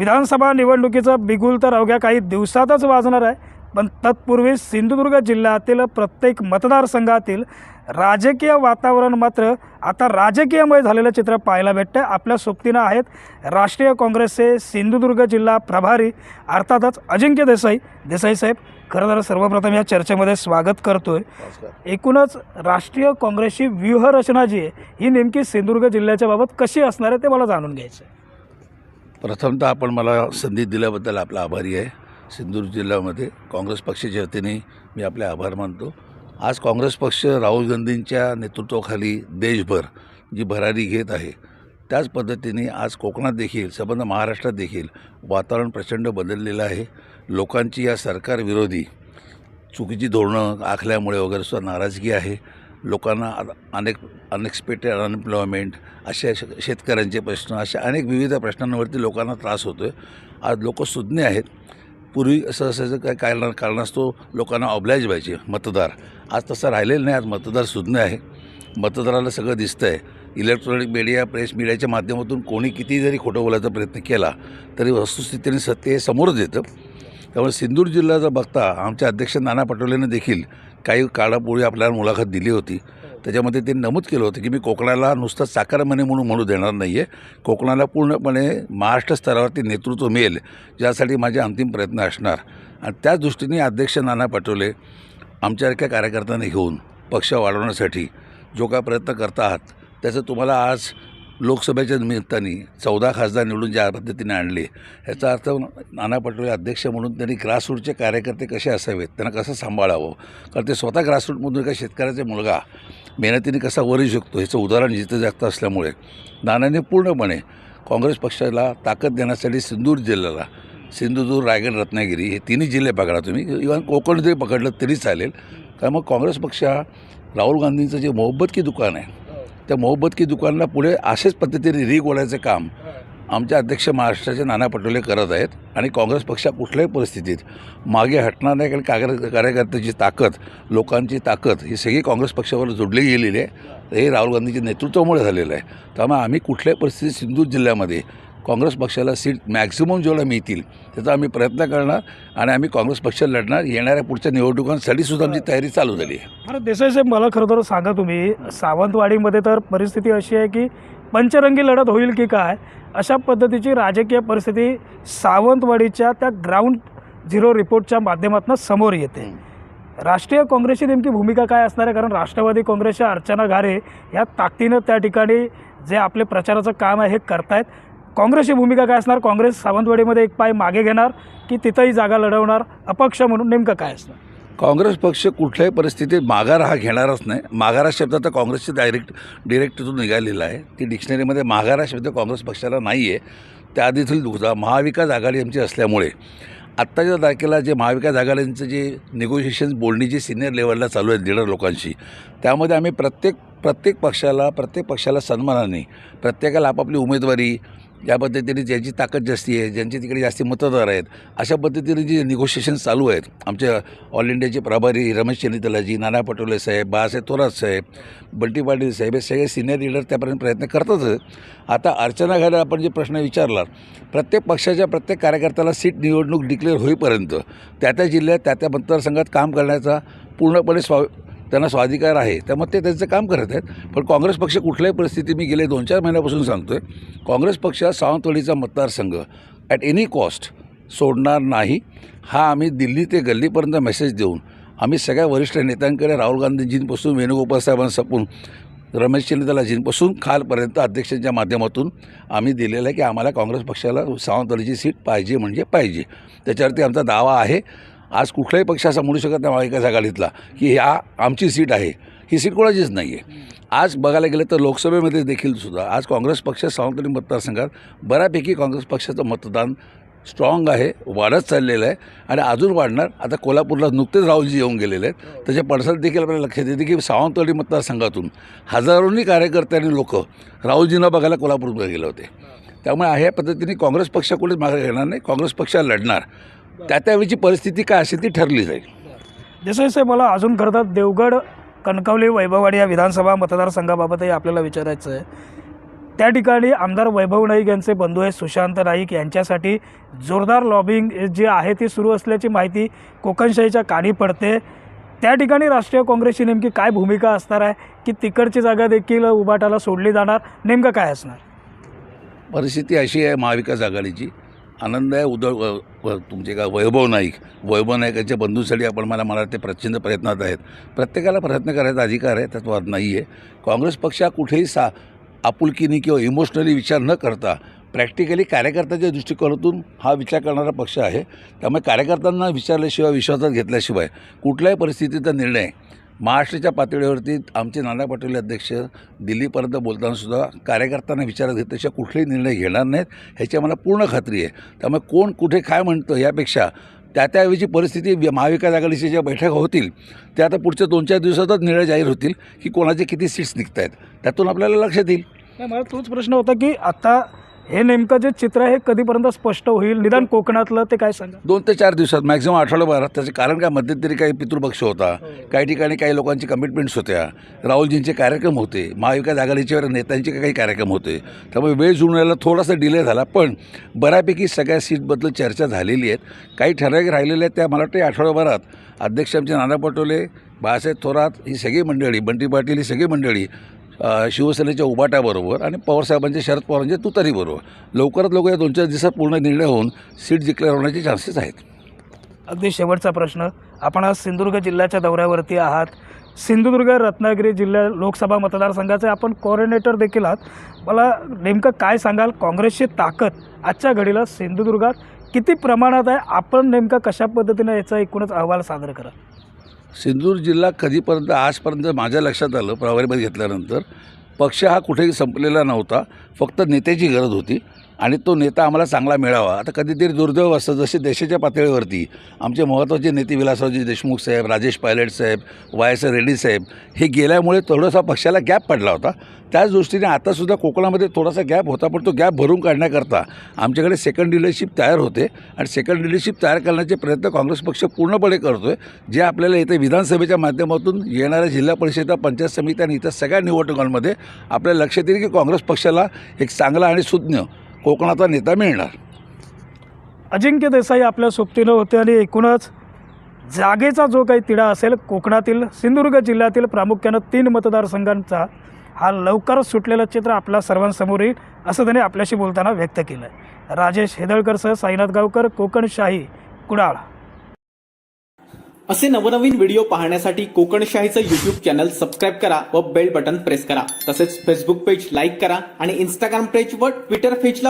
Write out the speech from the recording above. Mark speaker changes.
Speaker 1: विधानसभा निवडणुकीचं बिगुल तर अवघ्या काही दिवसातच वाजणार आहे पण तत्पूर्वी सिंधुदुर्ग जिल्ह्यातील प्रत्येक मतदारसंघातील राजकीय वातावरण मात्र आता राजकीयमय झालेलं चित्र पाहायला भेटतं आपल्या सोबतीनं आहेत राष्ट्रीय काँग्रेसचे सिंधुदुर्ग जिल्हा प्रभारी अर्थातच अजिंक्य देसाई. देसाई साहेब खरं तर सर्वप्रथम या चर्चेमध्ये स्वागत करतोय. एकूणच राष्ट्रीय काँग्रेसची व्यूहरचना जी आहे ही नेमकी सिंधुदुर्ग जिल्ह्याच्या बाबत कशी असणार आहे ते मला जाणून घ्यायचं आहे
Speaker 2: प्रथमतः आपण मला संधी दिल्याबद्दल आपला आभारी आहे. सिंधुदुर्ग जिल्ह्यामध्ये काँग्रेस पक्षाच्या वतीने मी आपले आभार मानतो. आज काँग्रेस पक्ष राहुल गांधींच्या नेतृत्वाखाली देशभर जी भरारी घेत आहे त्याच पद्धतीने आज कोकणात देखील संबंध महाराष्ट्रात देखील वातावरण प्रचंड बदललेलं आहे. लोकांची या सरकारविरोधी चुकीची धोरणं आखल्यामुळे वगैरे सुद्धा नाराजगी आहे. लोकांना अनेक अनएक्सपेक्टेड अनएम्प्लॉयमेंट अशा शेतकऱ्यांचे प्रश्न अशा अनेक विविध प्रश्नांवरती लोकांना त्रास होतो आहे आज लोक सुज्ञ आहेत. पूर्वी असं असायचं काय कारण कारणास्तव लोकांना ऑब्लाइज व्हायचे मतदार. आज तसं राहिलेलं नाही आज मतदार सुज्ञ आहे. मतदाराला सगळं दिसतं आहे इलेक्ट्रॉनिक मीडिया प्रेस मीडियाच्या माध्यमातून कोणी किती जरी खोटं बोलायचा प्रयत्न केला तरी वस्तुस्थितीने सत्य हे समोरच येतं. त्यामुळे सिंधुदुर्ग जिल्हा जर बघता आमच्या अध्यक्ष नाना पटोलेनं देखील काही काळापूर्वी आपल्याला मुलाखत दिली होती. त्याच्यामध्ये ते नमूद केलं होतं की मी कोकणाला नुसतं साकारमने म्हणून म्हणू देणार नाही आहे कोकणाला पूर्णपणे महाराष्ट्र स्तरावरती नेतृत्व मिळेल ज्यासाठी माझे अंतिम प्रयत्न असणार. आणि त्याच दृष्टीने अध्यक्ष नाना पटोले आमच्यासारख्या कार्यकर्त्यांना घेऊन पक्ष वाढवण्यासाठी जो काय प्रयत्न करत आहात त्याचं तुम्हाला आज लोकसभेच्या निमित्ताने चौदा खासदार निवडून ज्या पद्धतीने आणले ह्याचा अर्थ नाना पटोले अध्यक्ष म्हणून त्यांनी ग्रासरूटचे कार्यकर्ते कसे असावेत? त्यांना कसं सांभाळावं? कारण ते स्वतः ग्रासरूटमधून एका शेतकऱ्याचा मुलगा मेहनतीने कसा वर येऊ शकतो? ह्याचं उदाहरण जिथं जास्त असल्यामुळे. नानाने पूर्णपणे काँग्रेस पक्षाला ताकद देण्यासाठी सिंधूर जिल्ह्याला सिंधुदुर्ग रायगड रत्नागिरी हे तिन्ही जिल्हे पकडा तुम्ही. इव्हन कोकण जरी पकडलं तरी चालेल. कारण मग काँग्रेस पक्ष हा राहुल गांधींचं जे मोहब्बत की दुकान आहे त्या मोहब्बत की दुकानला पुढे असेच पद्धतीने रीग काम आमचे अध्यक्ष महाराष्ट्राचे नाना पटोले करत आहेत आणि काँग्रेस पक्ष कुठल्याही परिस्थितीत मागे हटणार नाही कारण कागर कार्यकर्त्याची ताकद लोकांची ताकद ही सगळी काँग्रेस पक्षावर जोडली गेलेली आहे. हे राहुल गांधीच्या नेतृत्वामुळे झालेलं आहे. त्यामुळे आम्ही कुठल्याही परिस्थितीत सिंधुदुर्ग जिल्ह्यामध्ये काँग्रेस पक्षाला सीट मॅक्झिमम जेवढ्या मिळतील त्याचा आम्ही प्रयत्न करणार आणि आम्ही काँग्रेस पक्ष लढणार. येणाऱ्या पुढच्या निवडणुकांसाठी सुद्धा आमची तयारी चालू झाली आहे.
Speaker 1: बरं देसाई साहेब मला खरं तर सांगा तुम्ही सावंतवाडीमध्ये तर परिस्थिती अशी आहे की पंचरंगी लढत होईल की काय अशा पद्धतीची राजकीय परिस्थिती सावंतवाडीच्या त्या ग्राउंड झिरो रिपोर्टच्या माध्यमातून समोर येते. राष्ट्रीय काँग्रेसची नेमकी भूमिका काय असणार आहे? कारण राष्ट्रवादी काँग्रेसच्या अर्चना घारे या ताकदीनं त्या ठिकाणी जे आपले प्रचाराचं काम आहे हे करतायत. काँग्रेसची भूमिका काय असणार? काँग्रेस सावंतवाडीमध्ये एक पाय मागे घेणार की तिथंही जागा लढवणार? अपक्ष म्हणून नेमकं काय असणार?
Speaker 2: काँग्रेस पक्ष कुठल्याही परिस्थितीत माघार हा घेणारच नाही. माघार हा शब्द तर काँग्रेसचे डायरेक्ट डिरेक्ट तिथून निघालेला आहे. ती डिक्शनरीमध्ये माघार हा शब्द काँग्रेस पक्षाला नाही आहे त्याआधीतील दुसरा महाविकास आघाडी आमची असल्यामुळे आत्ताच्या तारखेला जे महाविकास आघाडींचं जे निगोशिएशन्स बोलणी जी सिनियर लेवलला चालू आहेत लिडर लोकांशी त्यामध्ये आम्ही प्रत्येक प्रत्येक पक्षाला प्रत्येक पक्षाला सन्मानाने प्रत्येकाला आपापली उमेदवारी या पद्धतीने ज्यांची ताकद जास्ती आहे ज्यांचे तिकडे जास्ती मतदार आहेत अशा पद्धतीने जे निगोशिएशन चालू आहेत आमच्या ऑल इंडियाचे प्रभारी रमेश चनितलाजी नाना पटोले साहेब बाळासाहेब थोरात साहेब बंटी पाटील साहेब हे सगळे सिनियर लीडर त्यापर्यंत प्रयत्न करतातच आता अर्चना घाले आपण जे प्रश्न विचारला प्रत्येक पक्षाच्या प्रत्येक कार्यकर्त्याला सीट निवडणूक डिक्लेअर होईपर्यंत त्या त्या जिल्ह्यात त्या त्या मतदारसंघात काम करण्याचा पूर्णपणे स्वा त्यांना स्वाधिकार आहे त्यामुळे ते त्यांचं काम करत आहेत. पण काँग्रेस पक्ष कुठल्याही परिस्थिती मी गेले दोन चार महिन्यापासून सांगतो आहे काँग्रेस पक्ष सावंतवाडीचा मतदारसंघ ॲट एनी कॉस्ट सोडणार नाही. हा आम्ही दिल्ली ते गल्लीपर्यंत मेसेज देऊन आम्ही सगळ्या वरिष्ठ नेत्यांकडे राहुल गांधीजींपासून वेणुगोपाल साहेबांपासून रमेश चंद्रलाजींपासून खालपर्यंत अध्यक्षांच्या माध्यमातून आम्ही दिलेलं आहे की आम्हाला काँग्रेस पक्षाला सावंतवाडीची सीट पाहिजे म्हणजे पाहिजे. त्याच्यावरती आमचा दावा आहे. आज कुठलाही पक्ष असा म्हणू शकत नाही महाविकास आघाडीतला की ह्या आमची सीट आहे. ही सीट कोणाचीच नाही आहे आज बघायला गेलं तर लोकसभेमध्ये देखील सुद्धा आज काँग्रेस पक्ष सावंतवाडी मतदारसंघात बऱ्यापैकी काँग्रेस पक्षाचं मतदान स्ट्रॉंग आहे वाढत चाललेलं आहे आणि अजून वाढणार. आता कोल्हापूरला नुकतेच राहुलजी येऊन गेलेले आहेत. त्याच्या पडसाद देखील आपल्याला लक्षात येते की सावंतवाडी मतदारसंघातून हजारोनी कार्यकर्ते आणि लोक राहुलजींना बघायला कोल्हापूरमध्ये गेले होते. त्यामुळे ह्या पद्धतीने काँग्रेस पक्ष कुठेच मागे घेणार नाही. काँग्रेस पक्ष लढणार. त्या त्यावेळीची परिस्थिती काय असेल ती ठरली जाईल.
Speaker 1: देसाई साहेब मला अजून खरं तर देवगड कणकवली वैभववाडी या विधानसभा मतदारसंघाबाबतही आपल्याला विचारायचं आहे. त्या ठिकाणी आमदार वैभव नाईक यांचे बंधू आहेत सुशांत नाईक यांच्यासाठी जोरदार लॉबिंग जी आहे ती सुरू असल्याची माहिती कोकणशाहीच्या कानी पडते. त्या ठिकाणी राष्ट्रीय काँग्रेसची नेमकी काय भूमिका असणार आहे की तिकडची जागा देखील उबाटाला सोडली जाणार नेमकं काय असणार?
Speaker 2: परिस्थिती अशी आहे महाविकास आघाडीची. आनंद आहे उदय व- तुमचे का वैभव नाईक वैभव नाईकांच्या बंधूसाठी आपण मला मला ते प्रचंड प्रयत्नात आहेत. प्रत्येकाला प्रयत्न करायचा अधिकार आहे त्यात वाद नाही आहे. काँग्रेस पक्ष हा कुठेही सा आपुलकीने किंवा इमोशनली विचार न करता प्रॅक्टिकली कार्यकर्त्याच्या दृष्टिकोनातून हा विचार करणारा पक्ष आहे. त्यामुळे कार्यकर्त्यांना विचारल्याशिवाय विश्वासात घेतल्याशिवाय कुठल्याही परिस्थितीचा निर्णय महाराष्ट्राच्या पातळीवरती आमचे नाना पाटील अध्यक्ष दिल्लीपर्यंत बोलतानासुद्धा कार्यकर्त्यांना विचारात घेतल्याशिवाय कुठलेही निर्णय घेणार नाहीत ह्याची मला पूर्ण खात्री आहे. त्यामुळे कोण कुठे काय म्हणतं यापेक्षा त्या त्याऐवजी परिस्थिती महाविकास आघाडीच्या ज्या बैठका होतील त्या आता पुढच्या दोन चार दिवसातच निर्णय जाहीर होतील की कोणाचे किती सीट्स निघत आहेत त्यातून आपल्याला लक्षात येईल.
Speaker 1: नाही मला तोच प्रश्न होता की आता हे नेमकं जे चित्र आहे कधीपर्यंत स्पष्ट होईल? निदान कोकणातलं ते काय सांगा?
Speaker 2: दोन ते चार दिवसात मॅक्झिमम आठवड्याभरात त्याचं कारण काय? मध्यंतरी काही पितृपक्ष होता. काही ठिकाणी काही लोकांची कमिटमेंट्स होत्या. राहुलजींचे कार्यक्रम होते. महाविकास आघाडीच्या नेत्यांचे काही कार्यक्रम होते. त्यामुळे वेळ जुळून यायला थोडासा डिले झाला. पण बऱ्यापैकी सगळ्या सीटबद्दल चर्चा झालेली आहेत. काही ठराविक राहिलेल्या आहेत त्या मला वाटते आठवड्याभरात अध्यक्ष आमचे नाना पटोले बाळासाहेब थोरात ही सगळी मंडळी बंटी पाटील ही सगळी मंडळी शिवसेनेच्या उबाट्याबरोबर आणि पवारसाहेबांचे शरद पवारांच्या तुतारीबरोबर लवकरात लवकर या दोन चार दिवसात पूर्ण निर्णय होऊन सीट डिक्लेअर होण्याचे चान्सेस आहेत.
Speaker 1: अगदी शेवटचा प्रश्न. आपण आज सिंधुदुर्ग जिल्ह्याच्या दौऱ्यावरती आहात. सिंधुदुर्ग रत्नागिरी जिल्हा लोकसभा मतदारसंघाचे आपण कोऑर्डिनेटर देखील आहात. मला नेमकं काय सांगाल? काँग्रेसची ताकद आजच्या घडीला सिंधुदुर्गात किती प्रमाणात आहे? आपण नेमकं कशा पद्धतीनं याचा एकूणच अहवाल सादर करा
Speaker 2: सिंधूर जिल्हा कधीपर्यंत आजपर्यंत माझ्या लक्षात आलं प्रभारीपद घेतल्यानंतर पक्ष हा कुठेही संपलेला नव्हता फक्त नेत्याची गरज होती. आणि तो नेता आम्हाला चांगला मिळावा. आता कधीतरी दुर्दैव असतं जसे देशाच्या पातळीवरती आमचे महत्त्वाचे नेते विलासरावजी देशमुख साहेब राजेश पायलट साहेब वाय एस रेड्डी साहेब हे गेल्यामुळे थोडासा पक्षाला गॅप पडला होता. त्याच दृष्टीने आतासुद्धा कोकणामध्ये थोडासा गॅप होता पण तो गॅप भरून काढण्याकरता आमच्याकडे सेकंड लिडरशिप तयार होते आणि सेकंड लिडरशिप तयार करण्याचे प्रयत्न काँग्रेस पक्ष पूर्णपणे करतो आहे जे आपल्याला इथे विधानसभेच्या माध्यमातून येणाऱ्या जिल्हा परिषदा पंचायत समिती आणि इतर सगळ्या निवडणुकांमध्ये आपल्याला लक्षात येईल की काँग्रेस पक्षाला एक चांगला आणि सुज्ञ कोकणाचा नेता मिळणार.
Speaker 1: अजिंक्य देसाई आपल्या सोबतीनं होते आणि एकूणच जागेचा जो काही तिढा असेल कोकणातील सिंधुदुर्ग जिल्ह्यातील प्रामुख्यानं तीन मतदारसंघांचा हा लवकरच सुटलेलं चित्र आपल्या सर्वांसमोर येईल असं त्याने आपल्याशी बोलताना व्यक्त केलं आहे राजेश हेदळकरसह साईनाथ गावकर कोकणशाही कुडाळ.
Speaker 3: असे नवनवीन व्हिडिओ पाहण्यासाठी कोकणशाहीचं यूट्यूब चॅनल सबस्क्राईब करा व बेल बटन प्रेस करा. तसेच फेसबुक पेज लाईक करा आणि इंस्टाग्राम पेज व ट्विटर पेजला